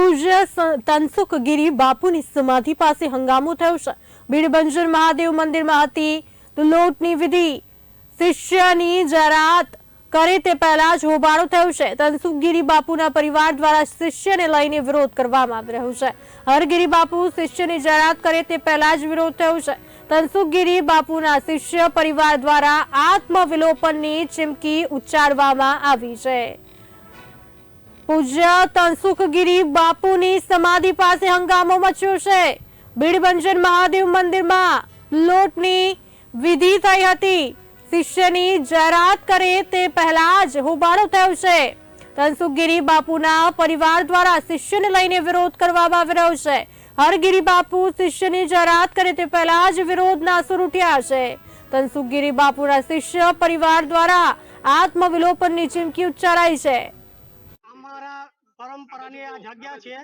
પૂજ્ય તનસુખગીરી બાપુની સમાધિ પાસે હંગામો થયો છે. બીડબંજર મહાદેવ મંદિરમાં હતી. તો લોટની વિધિ શિષ્યની જરાત કરે તે પહેલા જ હોબાળો થયો છે. તનસુખગીરી બાપુના પરિવાર દ્વારા શિષ્યને લઈને વિરોધ કરવામાં આવી રહ્યો છે. હરગીરી બાપુ શિષ્યની જરાત કરે તે પહેલા જ વિરોધ થયો છે. તનસુખગીરી બાપુના શિષ્ય પરિવાર દ્વારા આત્મવિલોપનની ચીમકી ઉચ્ચારવામાં આવી છે. પૂજ્ય તનસુખગીરી બાપુની સમાધિ પાસે હંગામો મચ્યો છે. બીડબંજન મહાદેવ મંદિરમાં લોટની વિધિ થઈ હતી. શિષ્યની જાહેરાત કરે તે પહેલા જ હોબાળો થયો છે. તનસુખગીરી બાપુના પરિવાર દ્વારા શિષ્યને લઈને વિરોધ કરવામાં આવી રહ્યો છે. હરગીરી બાપુ શિષ્યની જાહેરાત કરે તે પહેલા જ વિરોધના સુર ઉઠ્યા છે. તનસુખગીરી બાપુના શિષ્ય પરિવાર દ્વારા આત્મવિલોપનની ચીમકી ઉચ્ચારાઈ છે. પરંપરાની આ જગ્યા છે.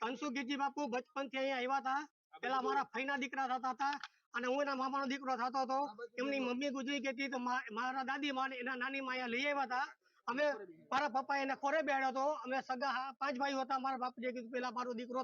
ધનસુખગીરજી બાપુ બચપનથી અહીંયા આવ્યા હતા. પેલા મારા ફઈના દીકરા થતા હતા અને હું એના મામાનો દીકરો થતો હતો. એમની મમ્મી ગુજરી ગઈ મારા દાદી માં એના નાની માં લઈ આવ્યા હતા. અમે મારા પપ્પા એને ખોરે બેડ્યો હતો. અમે સગા પાંચ ભાઈઓ હતા. મારા બાપુજીએ કીધું, પેલા મારો દીકરો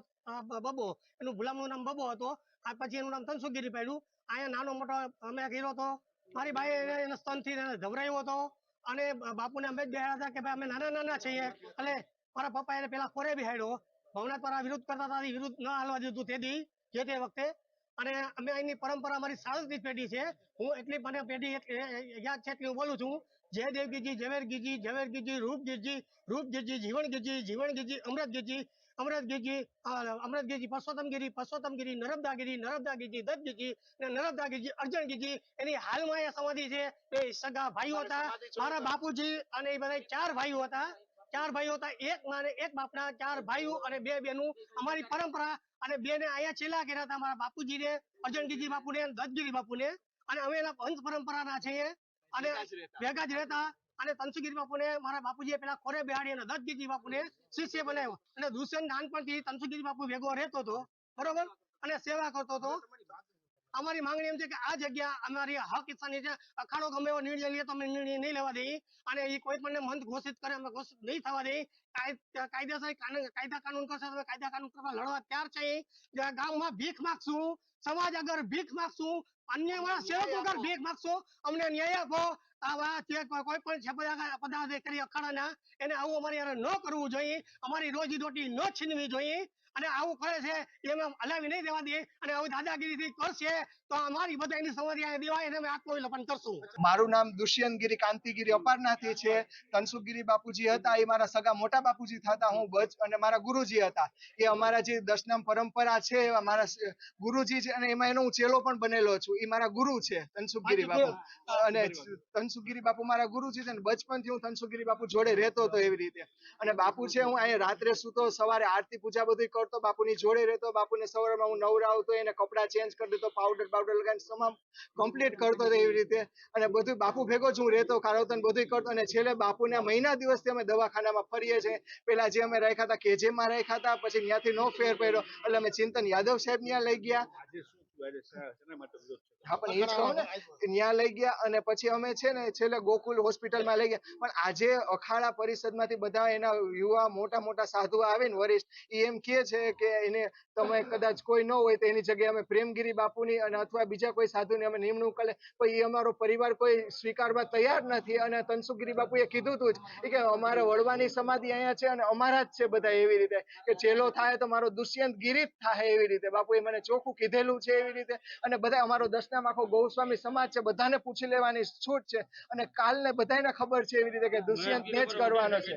બબો. એનું ગુલામનું નામ બબો હતો. આ પછી એનું નામ તનસુગીરી પાડ્યું. અહીંયા નાનો મોટો અમે કર્યો હતો. મારી ભાઈ એને- સ્તન સ્તનથી ધવરાયો હતો. અને બાપુને અમે જ બેહાડ્યા હતા કે ભાઈ અમે નાના નાના છીએ. એટલે મારા પપ્પા એને પેલા કોરે બિહાડ્યો. ભવનાથ મારા વિરોધ કરતા હતા વિરોધ ન હાલવા દીધું તેથી જે તે વખતે. અને અમે અહીંની પરંપરા મારી સાંસ્કૃતિક પેઢી છે. હું એટલી મને પેઢી યાદ છે એટલી હું બોલું છું. જય દેવગીજી ઝવેર ગીજી ઝવેર ગીજી રૂપ ગીજી રૂપ ગીજી જીવન ગીજી જીવન ગીજી અમૃત ગીજી અમૃત ગીજી અ, અમૃત ગીજી પરસોત્તમગીરી પરસોત્તમગીરી નર્મદાગીરી નર્મદાગીજી દત્તગીજી અને નર્મદાગીજી અર્જુન ગીજી એની હાલમાં એ સમાધિ છે. એ સગા ભાઈઓ હતા. મારા બાપુજી અને એ બધા ચાર ભાઈઓ હતા. ચાર ભાઈઓ હતા. એક માને એક બાપના ચાર ભાઈઓ અને બે બેનું. અમારી પરંપરા અને બે ને અહીંયા છેલ્લા કર્યા હતા મારા બાપુજી ને અર્જનગીજી બાપુ ને દત્તગીરી બાપુ ને અને અમે એના વંશ પરંપરાના છીએ. અને ભેગા જ રહેતા. અને તનસુગીરી બાપુ ને મારા બાપુજીએ પેલા ખોરે બિહાડી અને દત્તગીરી બાપુ ને શિષ્ય બનાવ્યો. અને દુષ્યંત નાનપણથી તનસુગીરી બાપુ ભેગો રહેતો હતો. બરોબર? અને સેવા કરતો હતો. અમારી માંગણી એમ છે કે આ જગ્યા અમારી હક ઈચ્છાની છે. અખાડો ગમે એવો નિર્ણય લઈએ તો અમે નિર્ણય નહીં લેવા દઈએ. અને એ કોઈ પણ મંત ઘોષિત કરે અમે ઘોષિત નહીં થવા દઈએ. કાયદેસર કાયદા કાનૂન કરશે તો અમે કાયદા કાનૂન કરવા લડવા તૈયાર છીએ ગામમાં ભીખ માગશું સમાજ આગળ ભીખ માગશું અન્ય માણસ સેવકો આગળ ભીખ માગશું અમને ન્યાય આપો. આવા જે કોઈ પણ છે પદાધિ- પદાધિકારી અખાડાના. એને આવું અમારે ન કરવું જોઈએ. અમારી રોજી રોટી ન છીનવી જોઈએ. અને આવું કરે છે એ હલાવી નહીં દેવા દે. અને આવું દાદાગીરીથી કરશે તો અમારી બધા એની સમાધિ અહીંયા દેવાય અને અમે આત્મવિલોપન કરશું. મારું નામ દુષ્યંતગીરી કાંતિગીરી અપારનાથી છે. તનસુખગીરી બાપુજી હતા એ મારા સગા મોટા બાપુજી થતા હું બચ અને મારા ગુરુજી હતા. એ અમારા જે દશનામ પરંપરા છે એવા મારા ગુરુજી છે અને એમાં એનો હું ચેલો પણ બનેલો છું. એ મારા ગુરુ છે તનસુખગીરી બાપુ. અને તનસુખગીરી બાપુ મારા ગુરુજી છે ને બચપનથી હું તનસુખગીરી બાપુ જોડે રહેતો હતો એવી રીતે. અને બાપુ છે હું અહીંયા રાત્રે સૂતો સવારે આરતી પૂજા બધું કરતો બાપુની જોડે રહેતો, બાપુને સવારમાં હું નવરાવતો, એને કપડાં ચેન્જ કરી દેતો પાવડર પાવડર લગાવીને તમામ કમ્પ્લીટ કરતો હતો એવી રીતે. અને બધું બાપુ ભેગો જ હું રહેતો કારોતન બધું કરતો. અને છેલ્લે બાપુના મહિના દિવસથી અમે દવાખાનામાં ફરીએ છીએ. પેલા જે અમે રાખ્યા હતા કેજેમાં રાખ્યા હતા, પછી ત્યાંથી નો ફેર પડ્યો. એટલે અમે ચિંતન યાદવ સાહેબ ત્યાં લઈ ગયા. હા પણ એ જ કહું ને ત્યાં લઈ ગયા અને પછી અમે છે ને છેલ્લે ગોકુલ હોસ્પિટલમાં લઈ ગયા. પણ આજે અખાડા પરિષદમાંથી બધા એના યુવા મોટા મોટા સાધુ આવે ને વરિષ્ઠ એ એમ કહે છે કે એને તમે કદાચ કોઈ ન હોય તો એની જગ્યાએ અમે પ્રેમગીરી બાપુની અને અથવા બીજા કોઈ સાધુની અમે નિમણૂક કરે પણ એ અમારો પરિવાર કોઈ સ્વીકારવા તૈયાર નથી અને તનસુખગીરી બાપુએ કીધું હતું જ કે અમારે વડવાની સમાધિ અહીંયા છે અને અમારા જ છે બધા એવી રીતે. કે ચેલો થાય તો મારો દુષ્યંત ગીરી જ થાય એવી રીતે. બાપુએ મને ચોખ્ખું કીધેલું છે એવી રીતે? અને બધા અમારો દસનામ આખો ગૌસ્વામી સમાજ છે, બધાને પૂછી લેવાની છૂટ છે. અને કાલને બધાને ખબર છે એવી રીતે કે દુષ્યંત ને જ કરવાનો છે.